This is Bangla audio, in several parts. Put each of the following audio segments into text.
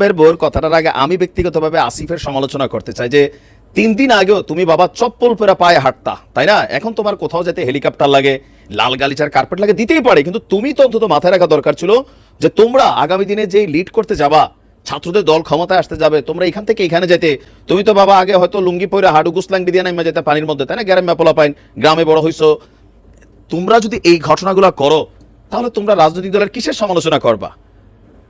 বের বোর কথাটার আগে আমি ব্যক্তিগতভাবে আসিফের সমালোচনা করতে চাই যে, তিন দিন আগেও তুমি বাবা চপ্পল পরে পায়ে হাঁটতা, তাই না? এখন তোমার কোথাও যেতে হেলিকপ্টার লাগে, লাল গালিচার কার্পেট লাগে, দিতেই পারে, কিন্তু তুমি তো অন্তত মাথায় রাখা দরকার ছিল যে, তোমরা আগামী দিনে যে লিড করতে যাবা, ছাত্রদের দল ক্ষমতায় আসতে যাবে, তোমরা এখান থেকে এখানে যেতে, তুমি তো বাবা আগে হয়তো লুঙ্গি পরে হাডু গুসলাং দিয়ে নামে যেতে পানির মধ্যে, তাই না? গ্যারামে পোলা পাইন, গ্রামে বড় হইছো। তোমরা যদি এই ঘটনাগুলো করো, তাহলে তোমরা রাজনৈতিক দলের কিসের সমালোচনা করবা?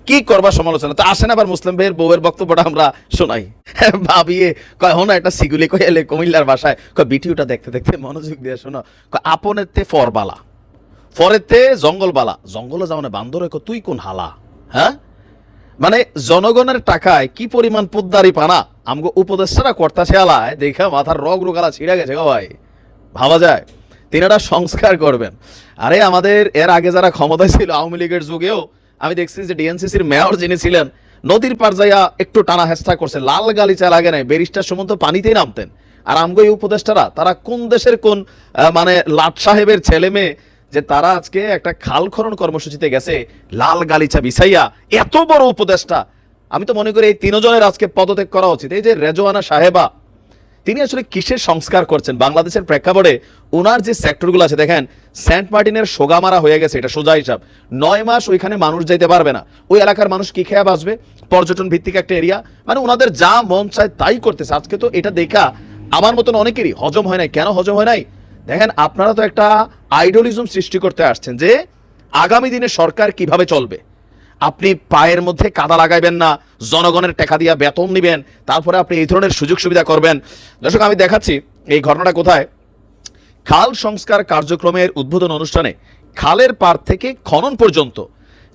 কি করবা সমালোচনা? তো আসেন আবার মুসলিম ভাইয়ের বউয়ের বক্তব্যটা আমরা শোনাই। ভাবিয়ে কয়, হো না একটা সিগুলি কই এলে কুমিল্লার ভাষায় কয়, ভিডিওটা দেখতে দেখতে মনোযোগ দিয়ে শোনো। কয় আপনের তে ফরবালা। ফরের তে জঙ্গলবালা। জঙ্গলে যাও না বান্দর কয়, তুই কোন হালা? হ্যাঁ? মানে জনগণের টাকায় কি পরিমাণ পোদ্দারি পানা? আমগো উপদেষ্টারা কর্তা শেয়ালায় দেখা মাথার রগ রোগালা ছিঁড়ে গেছে গো ভাই। ভাবা যায়? তিনারা সংস্কার করবেন। আরে আমাদের, এর আগে যারা ক্ষমতায় ছিল আওয়ামী লীগের যুগেও আমি দেখছি যে ডিএনসিসির মেয়র যিনি ছিলেন, নদীর পার যাইয়া একটু টানা হেস্টা করছে, লাল গালিচা লাগে নাই। বেরিস্টার সমন্ত পানিতেই নামতেন। আর আমগো এই উপদেষ্টারা, তারা কোন দেশের কোন মানে লাট সাহেবের ছেলে মেয়ে, যে তারা আজকে একটা খাল খনন কর্মসূচিতে গেছে, লাল গালিচা বিছাইয়া, এত বড় উপদেষ্টা। আমি তো মনে করি এই তিনজনের আজকে পদত্যাগ করা উচিত। এই যে রেজওয়ানা সাহেবা তিনি আসলে কিসের সংস্কার করছেন? বাংলাদেশের প্রেক্ষাপটে ওনার যে সেক্টরগুলো আছে, দেখেন, সেন্ট মার্টিনের সোগামারা হয়ে গেছে, এটা সোজা হিসাব। নয় মাস ওইখানে মানুষ যাইতে পারবে না। ওই এলাকার মানুষ কি খেয়ে বাঁচবে? পর্যটন ভিত্তিক একটা এরিয়া মানে ওনাদের যা মন চায় তাই করতেছে। আজকে তো এটা দেখা আমার মতন অনেকেরই হজম হয় নাই। কেন হজম হয় নাই? দেখেন, আপনারা তো একটা আইডলিজম সৃষ্টি করতে আসছেন যে আগামী দিনে সরকার কীভাবে চলবে? আপনি পায়ের মধ্যে কাদা লাগাইবেন না, জনগণের টাকা দিয়া বেতন নিবেন, তারপরে আপনি এই ধরনের সুযোগ সুবিধা করবেন। দর্শক, আমি দেখাচ্ছি এই ঘটনাটা কোথায়? খাল সংস্কার কার্যক্রমের উদ্বোধন অনুষ্ঠানে খালের পার থেকে খনন পর্যন্ত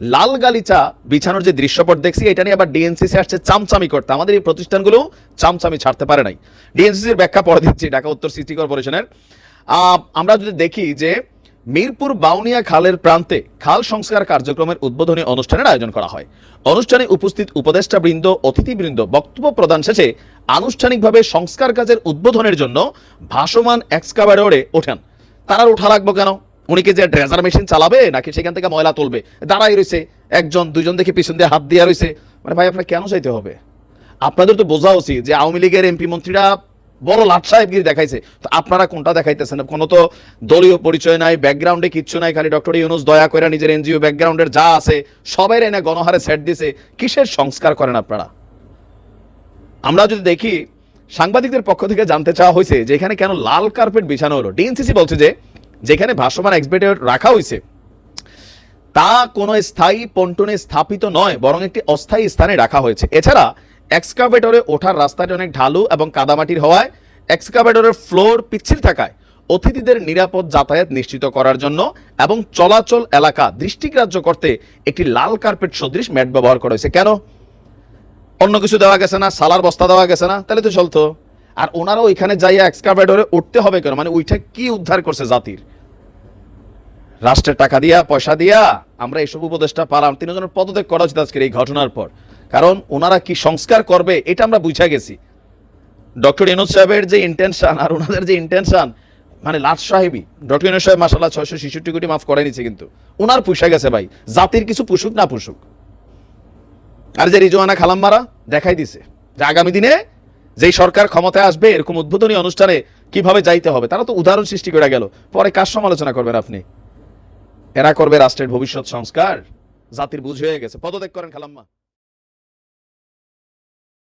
লাল গালিচা বিছানোর যে দৃশ্যপট দেখছি, এটা নিয়ে আবার ডিএনসিসি আসছে চামচামি করতে। আমাদের এই প্রতিষ্ঠানগুলো চামচামি ছাড়তে পারে নাই। ডিএনসিসির ব্যাখ্যা পরে দিচ্ছি ঢাকা উত্তর সিটি কর্পোরেশনের। আমরা যদি দেখি যে মিরপুর বাউনিয়া খালের প্রান্তে খাল সংস্কার কার্যক্রমের উদ্বোধনী অনুষ্ঠানের আয়োজন করা হয়। অনুষ্ঠানে উপস্থিত উপদেষ্টা বৃন্দ অতিথিবৃন্দ বক্তব্য প্রদান শেষে আনুষ্ঠানিকভাবে সংস্কার কাজের উদ্বোধনের জন্য ভাসমান এক্সকাভাডরে ওঠেন। তারা উঠা লাগবো কেন? উনি কি যে ড্রেজার মেশিন চালাবে নাকি সেখান থেকে ময়লা তুলবে? দাঁড়াই রয়েছে একজন দুজন দেখে পিছন দিয়ে হাত দিয়ে রয়েছে মানে ভাই, আপনার কেন চাইতে হবে? আপনাদের তো বোঝা উচিত যে আওয়ামী লীগের এমপি মন্ত্রীরা বড় লাট সাহেবগিরি দেখাইছে। তো আপনারা কোনটা দেখাইতেছেন? কোনো তো দলীয় পরিচয় নাই ব্যাকগ্রাউন্ডে কিচ্ছু নাই, খালি ডক্টর ইউনুস দয়া করে নিজের এনজিও ব্যাকগ্রাউন্ডের যা আছে, সবাই এনে গণহারে সেট দিছে। কিসের সংস্কার করেন আপনারা? আমরা যদি দেখি, সাংবাদিকদের পক্ষ থেকে জানতে চাওয়া হয়েছে যে এখানে কেন লাল কার্পেট বিছানো হলো। ডিএনসিসি বলছে যে, যেখানে ভাসমান এক্সপেক্টেড রাখা হয়েছে তা কোনো স্থায়ী পন্টনে স্থাপিত নয়, বরং একটি অস্থায়ী স্থানে রাখা হয়েছে। এছাড়া এক্সকাভেটরে ওঠার রাস্তাটি অনেক ঢালু এবং কাদামাটির হওয়ায় এক্সকাভেটরের ফ্লোর পিচ্ছিল থাকায় অতিথিদের নিরাপদ যাতায়াত নিশ্চিত করার জন্য এবং চলাচল এলাকা দৃষ্টিগ্রাহ্য করতে একটি লাল কার্পেট সদৃশ ম্যাট ব্যবহার করা হয়েছে। কেন? অন্য কিছু দেওয়া গেছে না? সালার বস্তা দেওয়া গেছে না? তাহলে তো চলতো। আর ওনারা ওইখানে যাইয়া এক্সকাভেটরে উঠতে হবে কেন? মানে ওইটা কি উদ্ধার করছে জাতির? রাষ্ট্রের টাকা দিয়া, পয়সা দিয়া আমরা এইসব উপদেশটা পালাম। তিনজনের পদত্যাগ করা উচিত আজকের এই ঘটনার পর। কারণ ওনারা কি সংস্কার করবে, এটা আমরা বুঝা গেছি। ডক্টর ইনুজ সাহেবের যে ইন্টেনশন আর ওনাদের যে ইন্টেনশন মানে লাট সাহেবই, ডক্টর ইনুজ সাহেব মাসাল্লাহ ছয়শো ছেষট্টি কোটি মাফ করে নিচ্ছে কিন্তু। ওনার পুষা গেছে ভাই, জাতির কিছু পুষুক না পুষুক। আর যে রিজওয়ানা খালাম্মারা দেখাই দিছে যে আগামী দিনে যেই সরকার ক্ষমতায় আসবে, এরকম উদ্বোধনী অনুষ্ঠানে কীভাবে যাইতে হবে, তারা তো উদাহরণ সৃষ্টি করে গেল। পরে কার সমালোচনা করবেন আপনি? এরা করবে রাষ্ট্রের ভবিষ্যৎ সংস্কার? জাতির বুঝ হয়ে গেছে। পদত্যাগ করেন খালাম্মা।